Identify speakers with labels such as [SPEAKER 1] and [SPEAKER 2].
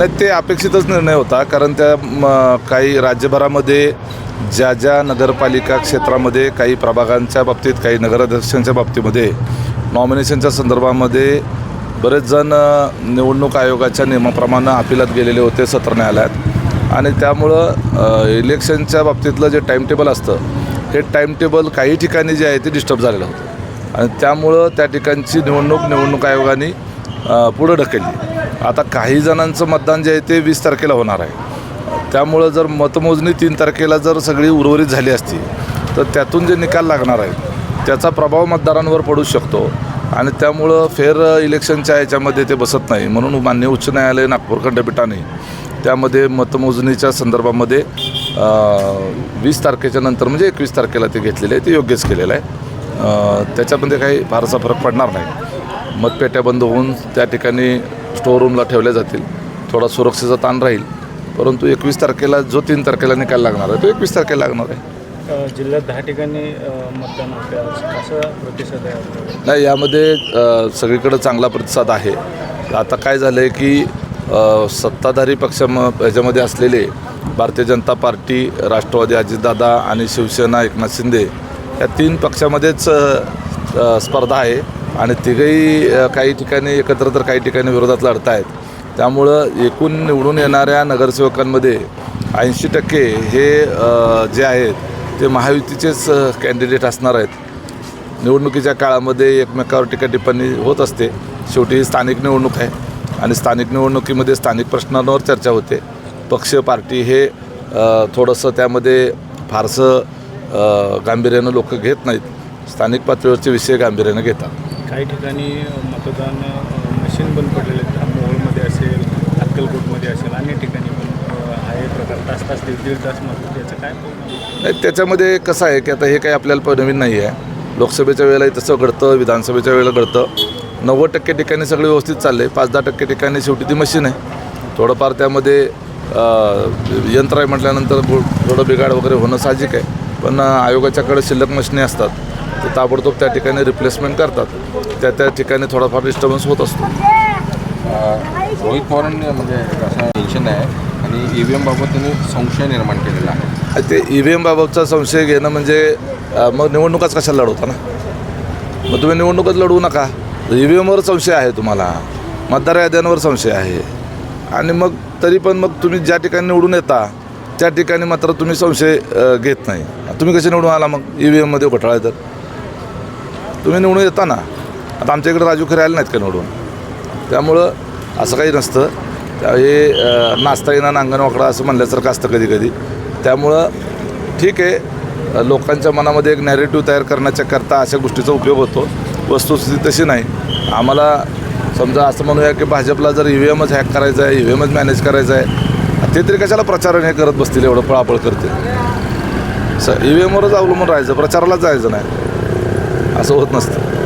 [SPEAKER 1] नाही ते अपेक्षितच निर्णय होता कारण त्या म, काही राज्यभरामध्ये ज्या ज्या नगरपालिका क्षेत्रामध्ये काही प्रभागांच्या बाबतीत काही नगराध्यक्षांच्या बाबतीमध्ये नॉमिनेशनच्या संदर्भामध्ये बरेच जण निवडणूक आयोगाच्या नियमाप्रमाणे अपिलात गेलेले होते सत्र न्यायालयात. आणि त्यामुळं इलेक्शनच्या बाबतीतलं जे टाईमटेबल असतं हे टाईमटेबल काही ठिकाणी जे आहे ते डिस्टर्ब झालेलं होतं. आणि त्यामुळं त्या ठिकाणची निवडणूक निवडणूक आयोगाने पुढं ढकलली. आता काही जणांचं मतदान जे आहे ते वीस तारखेला होणार आहे. त्यामुळं जर मतमोजणी तीन तारखेला जर सगळी उर्वरित झाली असती तर त्यातून जे निकाल लागणार आहेत त्याचा प्रभाव मतदारांवर पडू शकतो. आणि त्यामुळं फेर इलेक्शनच्या याच्यामध्ये ते बसत नाही. म्हणून मान्य उच्च न्यायालय नागपूर खंडपीठाने त्यामध्ये मतमोजणीच्या संदर्भामध्ये वीस तारखेच्या नंतर म्हणजे एकवीस तारखेला ते घेतलेले आहे ते योग्यच केलेलं आहे. त्याच्यामध्ये काही फारसा फरक पडणार नाही. मतपेट्या बंद होऊन त्या ठिकाणी स्टोअर रूमला ठेवल्या जातील. थोडा सुरक्षेचा ताण राहील. परंतु एकवीस तारखेला जो तीन तारखेला निकाल लागणार आहे तो एकवीस तारखेला लागणार आहे.
[SPEAKER 2] जिल्ह्यात दहा ठिकाणी मतदान. कसा प्रतिसाद आहे?
[SPEAKER 1] नाही यामध्ये सगळीकडं चांगला प्रतिसाद आहे. आता काय झालं आहे की सत्ताधारी पक्ष याच्यामध्ये असलेले भारतीय जनता पार्टी राष्ट्रवादी अजितदादा आणि शिवसेना एकनाथ शिंदे या तीन पक्षामध्येच स्पर्धा आहे. आणि तिघही काही ठिकाणी एकत्र तर काही ठिकाणी विरोधात लढत आहेत त्यामुळं एकूण निवडून येणाऱ्या नगरसेवकांमध्ये ऐंशी टक्के हे जे आहेत ते महायुतीचेच कॅन्डिडेट असणार आहेत. निवडणुकीच्या काळामध्ये एकमेकावर टीका टिप्पणी होत असते. शेवटी ही स्थानिक निवडणूक आहे आणि स्थानिक निवडणुकीमध्ये स्थानिक प्रश्नांवर चर्चा होते. पक्ष पार्टी हे थोडंसं त्यामध्ये फारसं गांभीर्यानं लोक घेत नाहीत. स्थानिक पातळीवरचे विषय गांभीर्यानं घेतात.
[SPEAKER 2] काही ठिकाणी मतदान मशीन बंद पडलेले आहेत. मोहोळमध्ये असेल अक्कलकोटमध्ये असेल अनेक ठिकाणी पण अ, प्रकार. तास तास दीड दीड तास मत त्याचं काय
[SPEAKER 1] नाही त्याच्यामध्ये कसं आहे की आता हे काही आपल्याला प- नवीन नाही आहे. लोकसभेच्या वेळेलाही तसं घडतं विधानसभेच्या वेळेला घडतं. नव्वद टक्के ठिकाणी सगळे व्यवस्थित चालले. पाच दहा टक्के ठिकाणी शेवटी ती मशीन आहे. थोडंफार त्यामध्ये यंत्र आहे म्हटल्यानंतर थोडं बिघाड वगैरे होणं साहजिक आहे. पण आयोगाच्याकडे शिल्लक मशिनी असतात. तर ताबडतोब त्या ठिकाणी रिप्लेसमेंट करतात. त्या त्या ठिकाणी थोडाफार डिस्टर्बन्स होत असतो.
[SPEAKER 3] रोहित पवारांनी म्हणजे असं टेन्शन आहे आणि ई व्ही एमबाबत त्यांनी संशय निर्माण केलेला आहे.
[SPEAKER 1] ते ई व्ही एमबाबतचा संशय घेणं म्हणजे मग निवडणुकाच कशाला लढवता ना? मग तुम्ही निवडणुकच लढवू नका. ई व्ही एमवर संशय आहे तुम्हाला. मतदार याद्यांवर संशय आहे. आणि मग तरी पण मग तुम्ही ज्या ठिकाणी निवडून येता त्या ठिकाणी मात्र तुम्ही संशय घेत नाही. तुम्ही कसे निवडून आला मग? ई व्ही एममध्ये घोटाळा तर. तुम्ही निवडून येता ना आता आमच्या इकडे राजू खरे आले नाहीत का निवडून? त्यामुळं असं काही नसतं. त्या- हे नाचता येणार नांगण वाकडा असं म्हणल्यासारखं असतं कधी कधी त्यामुळं ठीक आहे. लोकांच्या मनामध्ये एक नॅरेटिव्ह तयार करण्याच्या करता अशा गोष्टीचा उपयोग होतो. वस्तुस्थिती तशी नाही. आम्हाला समजा असं म्हणूया की भाजपला जर ई व्ही एमच हॅक करायचं आहे ई व्ही एमच मॅनेज करायचं आहे ते तरी कशाला प्रचारण हे करत बसतील एवढं पळापळ करतील? स ई व्ही एमवरच अवलंबून राहायचं प्रचाराला जायचं नाही. असं होत नसतं.